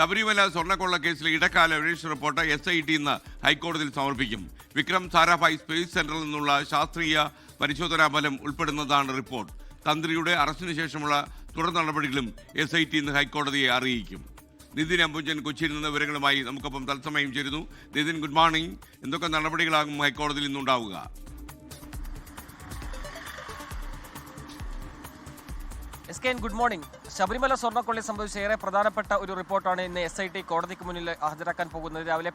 ശബരിമല സ്വർണക്കൊള്ള കേസിൽ ഇടക്കാല അന്വേഷണ റിപ്പോർട്ട് എസ് ഐ ടി ഇന്ന് ഹൈക്കോടതിയിൽ സമർപ്പിക്കും. വിക്രം സാരാഭായ് സ്പേസ് സെന്ററിൽ നിന്നുള്ള ശാസ്ത്രീയ പരിശോധനാ ഫലം ഉൾപ്പെടുന്നതാണ് റിപ്പോർട്ട്. തന്ത്രിയുടെ അറസ്റ്റിന് ശേഷമുള്ള തുടർ നടപടികളും എസ് ഐ ടി ഇന്ന് ഹൈക്കോടതിയെ അറിയിക്കും. നിതിൻ അംബുജൻ കൊച്ചിയിൽ നിന്ന് വിവരങ്ങളുമായി നമുക്കൊപ്പം തത്സമയം ചേരുന്നു. നിതിൻ ഗുഡ് മോർണിംഗ് എന്തൊക്കെ നടപടികളാകും ഹൈക്കോടതിയിൽ ഇന്നുണ്ടാവുക? S K N good morning. Sabarimala സ്വർണക്കൊള്ളി സംബന്ധിച്ച് ഏറെ പ്രധാനപ്പെട്ട ഒരു റിപ്പോർട്ടാണ് ഇന്ന് എസ് ഐ ടി കോടതിക്ക് മുന്നിൽ ഹാജരാക്കാൻ പോകുന്നത്. രാവിലെ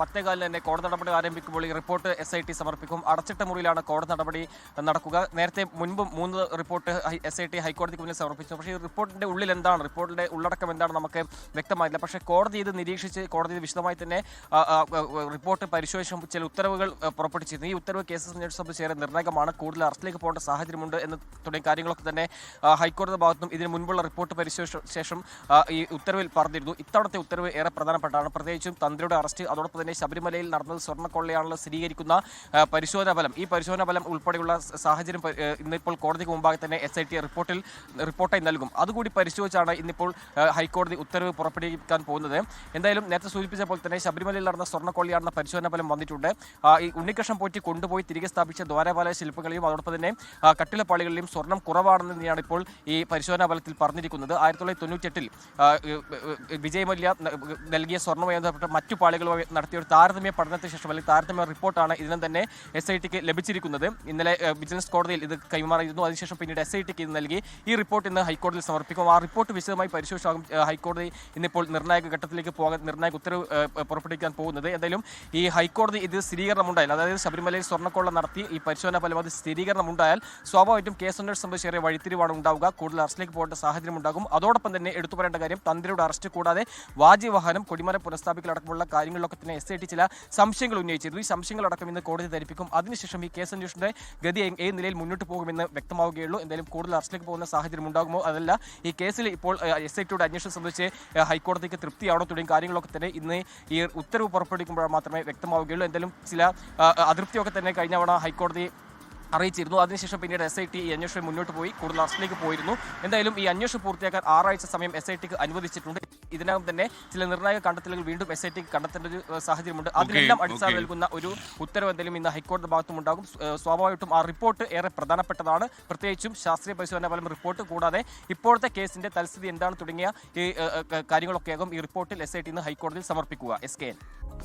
പത്തേകാലിന് തന്നെ കോടതി നടപടി ആരംഭിക്കുമ്പോൾ ഈ റിപ്പോർട്ട് എസ് ഐ ടി സമർപ്പിക്കും. അടച്ചിട്ട മുറിയിലാണ് കോടതി നടപടി നടക്കുക. നേരത്തെ മുൻപ് മൂന്ന് റിപ്പോർട്ട് എസ് ഐ ടി ഹൈക്കോടതിക്ക് മുന്നിൽ സമർപ്പിച്ചു. പക്ഷേ ഈ റിപ്പോർട്ടിന്റെ ഉള്ളിൽ എന്താണ്? റിപ്പോർട്ടിന്റെ ഉള്ളടക്കം എന്താണ്? നമുക്ക് വ്യക്തമായില്ല പക്ഷേ കോടതി ഇത് നിരീക്ഷിച്ച് കോടതി വിശദമായി തന്നെ റിപ്പോർട്ട് പരിശോധിച്ച ചില ഉത്തരവുകൾ പുറപ്പെടുവിച്ചിരുന്നു. ഈ ഉത്തരവ് കേസ് സംബന്ധിച്ച് ഏറെ നിർണായകമാണ്. കൂടുതൽ അറസ്റ്റിലേക്ക് പോകേണ്ട സാഹചര്യമുണ്ട് എന്ന് തുടങ്ങിയ കാര്യങ്ങളൊക്കെ തന്നെ ആ, ഹൈക്കോടതി ഭാഗത്തും ഇതിന് മുൻപുള്ള റിപ്പോർട്ട് പരിശോധിച്ച ശേഷം ഈ ഉത്തരവിൽ പറഞ്ഞിരുന്നു. ഇത്തവണത്തെ ഉത്തരവ് ഏറെ പ്രധാനപ്പെട്ടതാണ്. പ്രത്യേകിച്ചും തന്ത്രിയുടെ അറസ്റ്റ് അതോടൊപ്പം തന്നെ ശബരിമലയിൽ നടന്നത് സ്വർണക്കൊള്ളയാണെന്ന് സ്ഥിരീകരിക്കുന്ന പരിശോധനാ ഫലം. ഈ പരിശോധനാ ഫലം ഉൾപ്പെടെയുള്ള സാഹചര്യം ഇന്നിപ്പോൾ കോടതിക്ക് മുമ്പാകെ തന്നെ എസ് ഐ ടി റിപ്പോർട്ടിൽ റിപ്പോർട്ടായി നൽകും. അതുകൂടി പരിശോധിച്ചാണ് ഇന്നിപ്പോൾ ഹൈക്കോടതി ഉത്തരവ് പുറപ്പെടുവിക്കാൻ പോകുന്നത്. എന്തായാലും നേരത്തെ സൂചിപ്പിച്ച പോലെ തന്നെ ശബരിമലയിൽ നടന്ന സ്വർണക്കൊള്ളിയാണെന്ന പരിശോധനാ ഫലം വന്നിട്ടുണ്ട്. ഈ ഉണ്ണികൃഷ്ണൻ പോറ്റി കൊണ്ടുപോയി തിരികെ സ്ഥാപിച്ച ദ്വാരപാല ശില്പങ്ങളെയും അതോടൊപ്പം തന്നെ കട്ടിലപ്പാളികളിലെയും സ്വർണം കുറവാണെന്ന് തന്നെയാണ് ഇപ്പോൾ ഈ പരിശോധനാ ഫലത്തിൽ പറഞ്ഞിരിക്കുന്നത് ആയിരത്തി തൊള്ളായിരത്തി തൊണ്ണൂറ്റെട്ടിൽ വിജയ് മല്യ ന- നൽകിയ സ്വർണവുമായി ബന്ധപ്പെട്ട മറ്റു പാളികളുമായി നടത്തിയ ഒരു താരതമ്യ പഠനത്തിന് ശേഷം അല്ലെങ്കിൽ താരതമ്യ റിപ്പോർട്ടാണ് ഇതിനും തന്നെ എസ് ഐ ടിക്ക് ലഭിച്ചിരിക്കുന്നത്. ഇന്നലെ വിജിലൻസ് കോടതിയിൽ ഇത് കൈമാറിയിരുന്നു. അതിനുശേഷം പിന്നീട് എസ് ഐ ടിക്ക് ഇത് നൽകി. ഈ റിപ്പോർട്ട് ഇന്ന് ഹൈക്കോടതിയിൽ സമർപ്പിക്കും. ആ റിപ്പോർട്ട് വിശദമായി പരിശോധിച്ചാകും ഹൈക്കോടതി ഇന്നിപ്പോൾ നിർണായക ഘട്ടത്തിലേക്ക് പോകാൻ നിർണായക ഉത്തരവ് പുറപ്പെടുവിക്കാൻ പോകുന്നത്. എന്തായാലും ഈ ഹൈക്കോടതി ഇത് സ്ഥിരീകരണം ഉണ്ടായാൽ അതായത് ശബരിമലയിൽ സ്വർണക്കൊള്ള നടത്തി ഈ പരിശോധന ഫലം അത് സ്ഥിരീകരണം ഉണ്ടായാൽ സ്വാഭാവികമായിട്ടും കേസ് അന്വേഷണം സംബന്ധിച്ച് ഏറെ വഴിത്തിരിവാണ് ഉണ്ടാവുക. കൂടുതൽ അറസ്റ്റിലേക്ക് പോകേണ്ട സാഹചര്യം ഉണ്ടാകും അതോടൊപ്പം തന്നെ എടുത്തു പറയേണ്ട കാര്യം തന്ത്രിയുടെ അറസ്റ്റ് കൂടാതെ വാഹനം കൊടിമര പുനഃസ്ഥാപിക്കലടക്കമുള്ള കാര്യങ്ങളിലൊക്കെ തന്നെ എസ് ഐ ടി ചില സംശയങ്ങൾ ഉന്നയിച്ചിരുന്നു. ഈ സംശയങ്ങളടക്കം ഇന്ന് കോടതി ധരിപ്പിക്കും. അതിനുശേഷം ഈ കേസ് അന്വേഷണത്തെ ഗതി ഏത് നിലയിൽ മുന്നോട്ട് പോകുമെന്ന് വ്യക്തമാവുകയുള്ളൂ. എന്തായാലും കൂടുതൽ അറസ്റ്റിലേക്ക് പോകുന്ന സാഹചര്യം ഉണ്ടാകുമോ അതല്ല ഈ കേസിൽ ഇപ്പോൾ എസ് ഐ ടിയുടെ അന്വേഷണം സംബന്ധിച്ച് ഹൈക്കോടതിക്ക് തൃപ്തിയാണോ തുടങ്ങിയ കാര്യങ്ങളൊക്കെ തന്നെ ഇന്ന് ഈ ഉത്തരവ് പുറപ്പെടുവിക്കുമ്പോൾ മാത്രമേ വ്യക്തമാവുകയുള്ളൂ. എന്തായാലും ചില അതൃപ്തിയൊക്കെ തന്നെ കഴിഞ്ഞ തവണ ഹൈക്കോടതി അറിയിച്ചിരുന്നു. അതിനുശേഷം പിന്നീട് എസ് ഐ ടി ഈ അന്വേഷണം മുന്നോട്ട് പോയി. കൂടുതൽ അറസ്റ്റിലേക്ക് പോയിരുന്നു. എന്തായാലും ഈ അന്വേഷണം പൂർത്തിയാക്കാൻ ആറാഴ്ച സമയം എസ് ഐ ടിക്ക് അനുവദിച്ചിട്ടുണ്ട്. ഇതിനകം തന്നെ ചില നിർണായക കണ്ടെത്തലുകൾ വീണ്ടും എസ് ഐ ടിക്ക് കണ്ടെത്തേണ്ട ഒരു സാഹചര്യമുണ്ട്. അതിനെല്ലാം അടിസ്ഥാനം നൽകുന്ന ഒരു ഉത്തരവ് എന്തായാലും ഇന്ന് ഹൈക്കോടതി ഭാഗത്തും ഉണ്ടാകും. സ്വാഭാവികമായിട്ടും ആ റിപ്പോർട്ട് ഏറെ പ്രധാനപ്പെട്ടതാണ്. പ്രത്യേകിച്ചും ശാസ്ത്രീയ പരിശോധന ഫലം റിപ്പോർട്ട്. കൂടാതെ ഇപ്പോഴത്തെ കേസിന്റെ തൽസ്ഥിതി എന്താണ് തുടങ്ങിയ ഈ കാര്യങ്ങളൊക്കെയാകും ഈ റിപ്പോർട്ടിൽ എസ് ഐ ടി ഇന്ന് ഹൈക്കോടതിയിൽ സമർപ്പിക്കുക. S K N